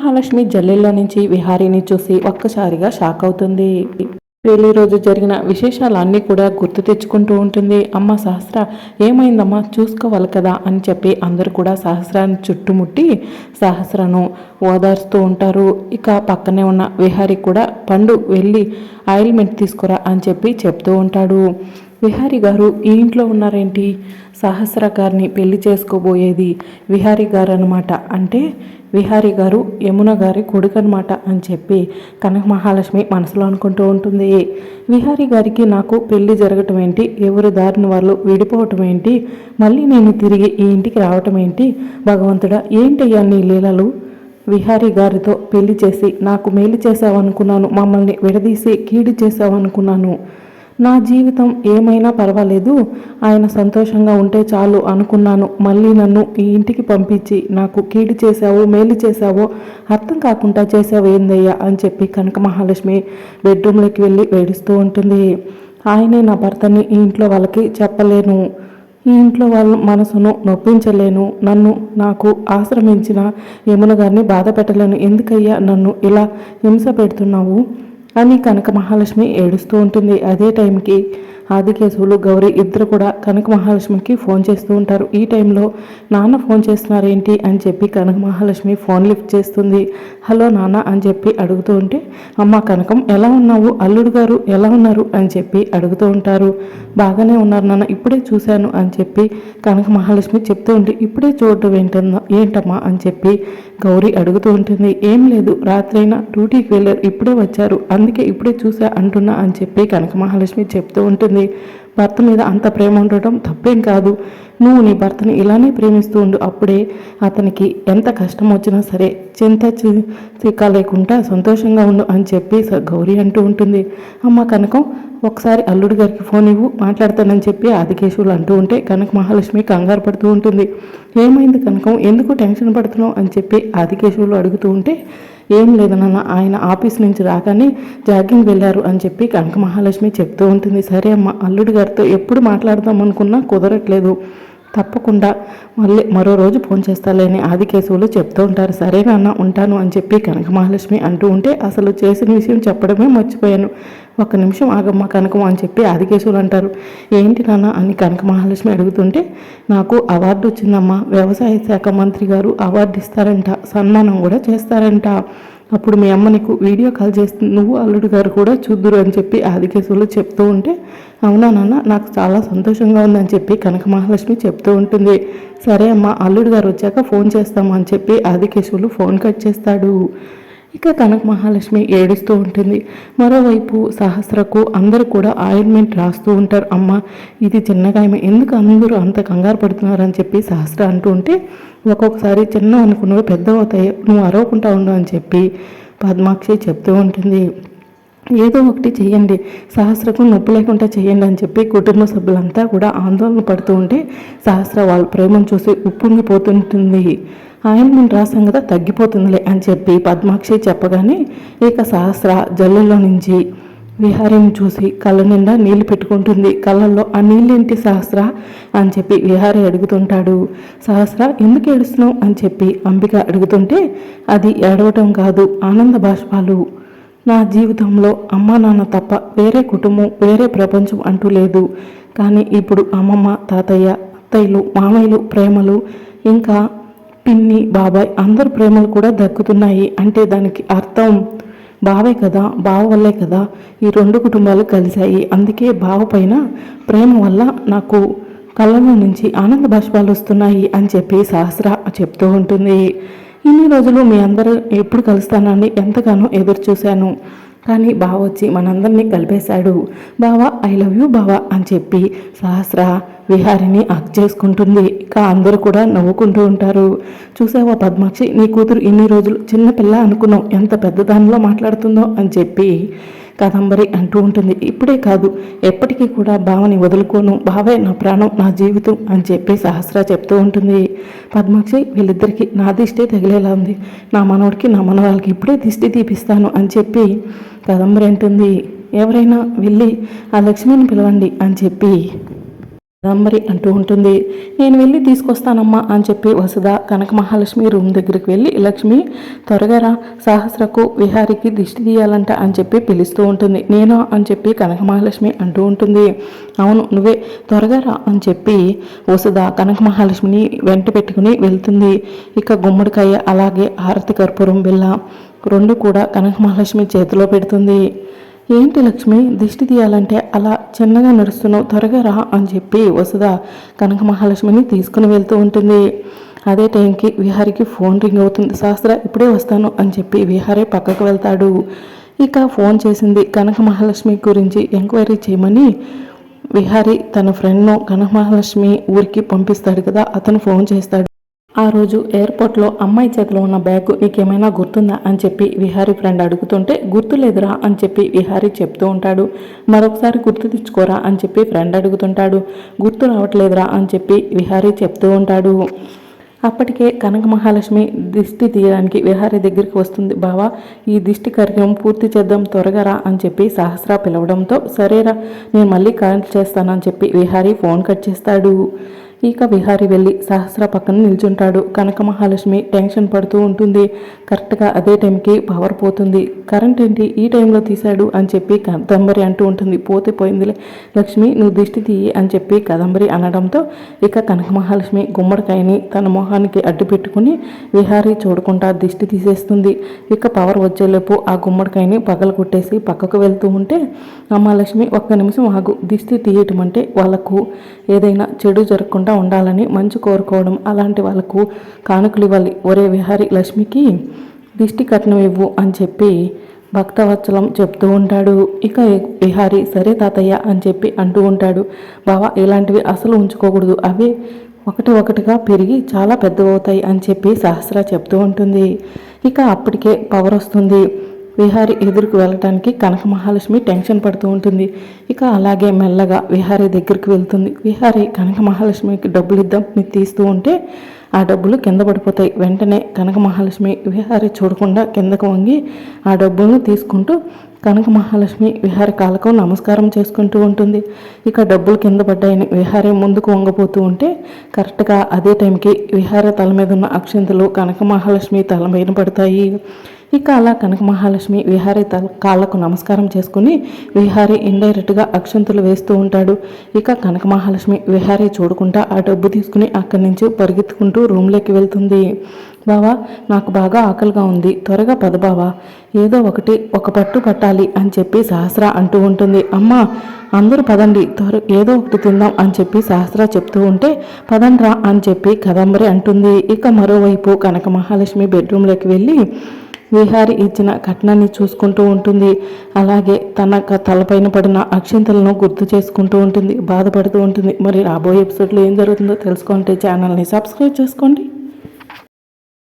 మహాలక్ష్మి జల్లెల్లో నుంచి విహారీని చూసి ఒక్కసారిగా షాక్ అవుతుంది. పెళ్ళి రోజు జరిగిన విశేషాలన్నీ కూడా గుర్తు తెచ్చుకుంటూ ఉంటుంది. అమ్మ సహస్ర ఏమైందమ్మా? చూసుకోవాలి కదా అని చెప్పి అందరూ కూడా సహస్రాన్ని చుట్టుముట్టి సహస్రను ఓదార్స్తూ ఉంటారు. ఇక పక్కనే ఉన్న విహారి కూడా పండు వెళ్ళి ఆయిల్మెంట్ తీసుకురా అని చెప్పి చెప్తూ ఉంటాడు. విహారి గారు ఈ ఇంట్లో ఉన్నారేంటి? సహస్ర గారిని పెళ్ళి చేసుకోబోయేది విహారి గారు అనమాట అంటే విహారి గారు యమున గారి కొడుకనమాట అని చెప్పి కనక మహాలక్ష్మి మనసులో అనుకుంటూ ఉంటుంది. విహారి గారికి నాకు పెళ్ళి జరగటం ఏంటి? ఎవరు దారిని వాళ్ళు విడిపోవటం ఏంటి? మళ్ళీ నేను తిరిగి ఈ ఇంటికి రావటం ఏంటి? భగవంతుడా ఏంటయ్యా నీ లీలలు? విహారీ గారితో పెళ్ళి చేసి నాకు మేలు చేసావనుకున్నాను మమ్మల్ని విడదీసి కీడు చేసావనుకున్నాను నా జీవితం ఏమైనా పర్వాలేదు ఆయన సంతోషంగా ఉంటే చాలు అనుకున్నాను. మళ్ళీ నన్ను ఈ ఇంటికి పంపించి నాకు కీడు చేశావో మేలు చేశావో అర్థం కాకుండా చేసావు ఏందయ్యా అని చెప్పి కనక మహాలక్ష్మి బెడ్రూమ్లోకి వెళ్ళి వేడుస్తూ ఉంటుంది. ఆయనే నా భర్తని ఈ ఇంట్లో వాళ్ళకి చెప్పలేను. ఈ ఇంట్లో వాళ్ళ మనసును నొప్పించలేను. నన్ను నాకు ఆశ్రమించిన యమున గారిని బాధ పెట్టలేను. ఎందుకయ్యా నన్ను ఇలా హింస పెడుతున్నావు? అని కనక మహాలక్ష్మి ఏడుస్తూ ఉంటుంది. అదే టైంకి ఆదికేశవులు గౌరీ ఇద్దరు కూడా కనక మహాలక్ష్మికి ఫోన్ చేస్తూ ఉంటారు. ఈ టైంలో నాన్న ఫోన్ చేస్తున్నారేంటి అని చెప్పి కనక మహాలక్ష్మి ఫోన్ లిఫ్ట్ చేస్తుంది. హలో నాన్న అని చెప్పి అడుగుతూ ఉంటే అమ్మ కనకం ఎలా ఉన్నావు? అల్లుడు గారు ఎలా ఉన్నారు? అని చెప్పి అడుగుతూ ఉంటారు. బాగానే ఉన్నారు నాన్న ఇప్పుడే చూశాను అని చెప్పి కనక మహాలక్ష్మి చెప్తూ ఉంటే ఇప్పుడే చూడటం ఏంటన్నా ఏంటమ్మా అని చెప్పి గౌరీ అడుగుతూ ఉంటుంది. ఏం లేదు రాత్రైనా డ్యూటీకి వెళ్ళారు ఇప్పుడే వచ్చారు అందుకే ఇప్పుడే చూసా అంటున్నా అని చెప్పి కనక మహాలక్ష్మి చెప్తూ ఉంటుంది. భర్త మీద అంత ప్రేమ ఉండటం తప్పేం కాదు. నువ్వు నీ భర్తను ఇలానే ప్రేమిస్తూ ఉండు. అప్పుడే అతనికి ఎంత కష్టం వచ్చినా సరే చింత చిక్క లేకుండా సంతోషంగా ఉండు అని చెప్పి గౌరీ అంటూ ఉంటుంది. అమ్మ కనకం ఒకసారి అల్లుడి గారికి ఫోన్ ఇవ్వు మాట్లాడతానని చెప్పి ఆదికేశవులు అంటూ ఉంటే కనక మహాలక్ష్మి కంగారు పడుతూ ఉంటుంది. ఏమైంది కనకం? ఎందుకు టెన్షన్ పడుతున్నావు అని చెప్పి ఆదికేశవులు అడుగుతూ ఉంటే ఏం లేదన్న ఆయన ఆఫీస్ నుంచి రాగానే జాగింగ్ వెళ్ళారు అని చెప్పి కనక మహాలక్ష్మి చెప్తూ ఉంటుంది. సరే అమ్మ అల్లుడి గారితో ఎప్పుడు మాట్లాడదాం అనుకున్నా కుదరట్లేదు. తప్పకుండా మళ్ళీ మరో రోజు ఫోన్ చేస్తాలేని ఆది కేశవులు చెప్తూ ఉంటారు. సరే నాన్న ఉంటాను అని చెప్పి కనక మహాలక్ష్మి అంటూ ఉంటే అసలు చేసిన విషయం చెప్పడమే మర్చిపోయాను. ఒక నిమిషం ఆగమ్మ కనకం అని చెప్పి ఆదికేశవులు అంటారు. ఏంటి నాన్న అని కనక మహాలక్ష్మి అడుగుతుంటే నాకు అవార్డు వచ్చిందమ్మా. వ్యవసాయ శాఖ మంత్రి గారు అవార్డు ఇస్తారంట. సన్మానం కూడా చేస్తారంట. అప్పుడు మీ అమ్మ నీకు వీడియో కాల్ చేస్తుంది నువ్వు అల్లుడు గారు కూడా చూద్దురు అని చెప్పి ఆదికేశవులు చెప్తూ ఉంటే అవునా నాన్న నాకు చాలా సంతోషంగా ఉందని చెప్పి కనక మహాలక్ష్మి చెప్తూ ఉంటుంది. సరే అమ్మ అల్లుడు గారు వచ్చాక ఫోన్ చేస్తాము అని చెప్పి ఆదికేశవులు ఫోన్ కట్ చేస్తాడు. ఇక కనక మహాలక్ష్మి ఏడుస్తూ ఉంటుంది. మరోవైపు సహస్రకు అందరూ కూడా ఆయిల్మెంట్ రాస్తూ ఉంటారు. అమ్మ ఇది చిన్నగా ఎందుకు అందరూ అంత కంగారు పడుతున్నారు అని చెప్పి సహస్ర అంటూ ఉంటే ఒక్కొక్కసారి చిన్న అనుకున్నవి పెద్ద అవుతాయి నువ్వు అరవకుండా ఉండు అని చెప్పి పద్మాక్షి చెప్తూ ఉంటుంది. ఏదో ఒకటి చేయండి సహస్రకు నొప్పి లేకుండా చేయండి అని చెప్పి కుటుంబ సభ్యులంతా కూడా ఆందోళన పడుతూ ఉంటే సహస్ర వాళ్ళ ప్రేమను చూసి ఉప్పొంగిపోతుంటుంది. ఆయింట్మెంట్ రాసాం కదా తగ్గిపోతుందిలే అని చెప్పి పద్మాక్షి చెప్పగానే ఇక సహస్ర జల్లుల్లో నుంచి విహారిని చూసి కళ్ళ నిండా నీళ్ళు పెట్టుకుంటుంది. కళ్ళల్లో ఆ నీళ్ళేంటి సహస్ర? అని చెప్పి విహారి అడుగుతుంటాడు. సహస్ర ఎందుకు ఏడుస్తున్నావు? అని చెప్పి అంబిక అడుగుతుంటే అది ఏడవటం కాదు ఆనంద బాష్పాలు. నా జీవితంలో అమ్మ నాన్న తప్ప వేరే కుటుంబం వేరే ప్రపంచం అంటూ లేదు. కానీ ఇప్పుడు అమ్మమ్మ తాతయ్య అత్తయ్యలు మామయ్యలు ప్రేమలు ఇంకా పిన్ని బాబాయ్ అందరు ప్రేమలు కూడా దక్కుతున్నాయి అంటే దానికి అర్థం బావే కదా బావ వల్లే కదా ఈ రెండు కుటుంబాలు కలిశాయి. అందుకే బావ పైన ప్రేమ వల్ల నాకు కళ్ళలో నుంచి ఆనంద బాష్పాలు వస్తున్నాయి అని చెప్పి సహస్ర చెప్తూ ఉంటుంది. ఇన్ని రోజులు మీ అందరూ ఎప్పుడు కలుస్తానని ఎంతగానో ఎదురు చూశాను. కానీ బావ వచ్చి మనందరినీ కలిపేశాడు. బావా ఐ లవ్ యూ బావా అని చెప్పి సహస్ర విహారిని అక్ చేసుకుంటుంది. ఇక అందరూ కూడా నవ్వుకుంటూ ఉంటారు. చూసావా పద్మాక్షి? నీ కూతురు ఇన్ని రోజులు చిన్నపిల్ల అనుకున్నావు. ఎంత పెద్ద దానిలో మాట్లాడుతుందో అని చెప్పి కదంబరి అంటూ ఉంటుంది. ఇప్పుడే కాదు ఎప్పటికీ కూడా బావని వదులుకోను. బావే నా ప్రాణం నా జీవితం అని చెప్పి సహస్ర చెప్తూ ఉంటుంది. పద్మాక్షి వీళ్ళిద్దరికీ నా దిష్టే తగిలేలా ఉంది. నా మనవడికి నా మనవాళ్ళకి ఇప్పుడే దిష్టి తీపిస్తాను అని చెప్పి కదంబరి అంటుంది. ఎవరైనా వెళ్ళి ఆ లక్ష్మిని పిలవండి అని చెప్పి కదంబరి అంటూ ఉంటుంది. నేను వెళ్ళి తీసుకొస్తానమ్మా అని చెప్పి వసుధ కనక మహాలక్ష్మి రూమ్ దగ్గరికి వెళ్ళి లక్ష్మి త్వరగా రా సహస్రకు విహారికి దిష్టి తీయాలంట అని చెప్పి పిలుస్తూ ఉంటుంది. నేను? అని చెప్పి కనక మహాలక్ష్మి అంటూ ఉంటుంది. అవును నువ్వే త్వరగా రా అని చెప్పి వసుధ కనక మహాలక్ష్మిని వెంట పెట్టుకుని వెళ్తుంది. ఇక గుమ్మడికాయ అలాగే హారతి కర్పూరం బిల్ల రెండు కూడా కనక మహాలక్ష్మి చేతిలో పెడుతుంది. ఏంటి లక్ష్మి? దిష్టి తీయాలంటే అలా చిన్నగా నడుస్తున్నావు త్వరగా రా అని చెప్పి వసుధ కనక మహాలక్ష్మిని తీసుకుని వెళ్తూ ఉంటుంది. అదే టైంకి విహారికి ఫోన్ రింగ్ అవుతుంది. శాస్త్ర ఇప్పుడే వస్తాను అని చెప్పి విహారీ పక్కకు వెళ్తాడు. ఇక ఫోన్ చేసింది కనక మహాలక్ష్మి గురించి ఎంక్వైరీ చేయమని విహారీ తన ఫ్రెండ్ను కనక మహాలక్ష్మి ఊరికి పంపిస్తాడు కదా అతను ఫోన్ చేస్తాడు. ఆ రోజు ఎయిర్పోర్ట్లో అమ్మాయి చేతిలో ఉన్న బ్యాగ్ నీకేమైనా గుర్తుందా అని చెప్పి విహారీ ఫ్రెండ్ అడుగుతుంటే గుర్తులేదురా అని చెప్పి విహారీ చెప్తూ ఉంటాడు. మరొకసారి గుర్తు తెచ్చుకోరా అని చెప్పి ఫ్రెండ్ అడుగుతుంటాడు. గుర్తు రావట్లేదురా అని చెప్పి విహారీ చెప్తూ ఉంటాడు. అప్పటికే కనక మహాలక్ష్మి దిష్టి తీయడానికి విహారీ దగ్గరికి వస్తుంది. బావా ఈ దిష్టి కార్యక్రమం పూర్తి చేద్దాం త్వరగా రా అని చెప్పి సహస్ర పిలవడంతో సరేరా నేను మళ్ళీ కాల్ చేస్తానని చెప్పి విహారీ ఫోన్ కట్ చేస్తాడు. ఇక విహారి వెళ్ళి సహస్ర పక్కన నిల్చుంటాడు. కనక మహాలక్ష్మి టెన్షన్ పడుతూ ఉంటుంది. కరెక్ట్గా అదే టైంకి పవర్ పోతుంది. కరెంట్ ఏంటి? ఈ టైంలో తీశాడు అని చెప్పి కదంబరి అంటూ ఉంటుంది. పోతే పోయిందిలే. లక్ష్మి నువ్వు దిష్టి తీయి అని చెప్పి కదంబరి అనడంతో ఇక కనక మహాలక్ష్మి గుమ్మడికాయని తన మొహానికి అడ్డు పెట్టుకుని విహారీ చూడకుండా దిష్టి తీసేస్తుంది. ఇక పవర్ వచ్చేలోపు ఆ గుమ్మడికాయని పగల కొట్టేసి పక్కకు వెళ్తూ ఉంటే అమ్మ లక్ష్మి ఒక్క నిమిషం ఆగు. దిష్టి తీయటం అంటే వాళ్ళకు ఏదైనా చెడు జరగకుండా ఉండాలని మంచి కోరుకోవడం అలాంటి వాళ్ళకు కానుకలు ఇవ్వాలి. ఒరే విహారి లక్ష్మికి దిష్టి కట్నం ఇవ్వు అని చెప్పి భక్తవత్సలం చెప్తూ ఉంటాడు. ఇక విహారి సరే తాతయ్య అని చెప్పి అంటూ ఉంటాడు. బావా ఇలాంటివి అసలు ఉంచుకోకూడదు. అవి ఒకటి ఒకటిగా పెరిగి చాలా పెద్దవవుతాయి అని చెప్పి సహస్ర చెప్తూ ఉంటుంది. ఇక అప్పటికే పవర్ వస్తుంది. విహారి ఎదురుకు వెళ్ళటానికి కనక మహాలక్ష్మి టెన్షన్ పడుతూ ఉంటుంది. ఇక అలాగే మెల్లగా విహారి దగ్గరికి వెళ్తుంది. విహారి కనక మహాలక్ష్మికి డబ్బులు ఇద్దాం మీకు తీస్తూ ఉంటే ఆ డబ్బులు కింద పడిపోతాయి. వెంటనే కనక మహాలక్ష్మి విహారి చూడకుండా కిందకు వంగి ఆ డబ్బులను తీసుకుంటూ కనక మహాలక్ష్మి విహారి కాలకు నమస్కారం చేసుకుంటూ ఉంటుంది. ఇక డబ్బులు కింద పడ్డాయని విహారి ముందుకు వంగపోతూ ఉంటే కరెక్ట్గా అదే టైంకి విహార తల మీద ఉన్న అక్షంతలు కనక మహాలక్ష్మి తల మీద పడతాయి. ఇక అలా కనక మహాలక్ష్మి విహారీ తల కాళ్ళకు నమస్కారం చేసుకుని విహారీ ఇండైరెక్ట్గా అక్షంతులు వేస్తూ ఉంటాడు. ఇక కనక మహాలక్ష్మి విహారీ చూడకుండా ఆ డబ్బు తీసుకుని అక్కడి నుంచి పరిగెత్తుకుంటూ రూమ్లోకి వెళ్తుంది. బావా నాకు బాగా ఆకలిగా ఉంది. త్వరగా పద బావా. ఏదో ఒకటి ఒక పట్టు పట్టాలి అని చెప్పి సహస్ర అంటూ ఉంటుంది. అమ్మా అందరూ పదండి. త్వర ఏదో ఒకటి తిందాం అని చెప్పి సహస్ర చెప్తూ ఉంటే పదండ్రా అని చెప్పి కదంబరి అంటుంది. ఇక మరోవైపు కనక మహాలక్ష్మి బెడ్రూమ్లోకి వెళ్ళి విహారి ఇచ్చిన కట్నాన్ని చూసుకుంటూ ఉంటుంది. అలాగే తన తలపైన పడిన అక్షింతలను గుర్తు చేసుకుంటూ ఉంటుంది. బాధపడుతూ ఉంటుంది. మరి రాబోయే ఎపిసోడ్లో ఏం జరుగుతుందో తెలుసుకుంటే ఛానల్ని సబ్స్క్రైబ్ చేసుకోండి.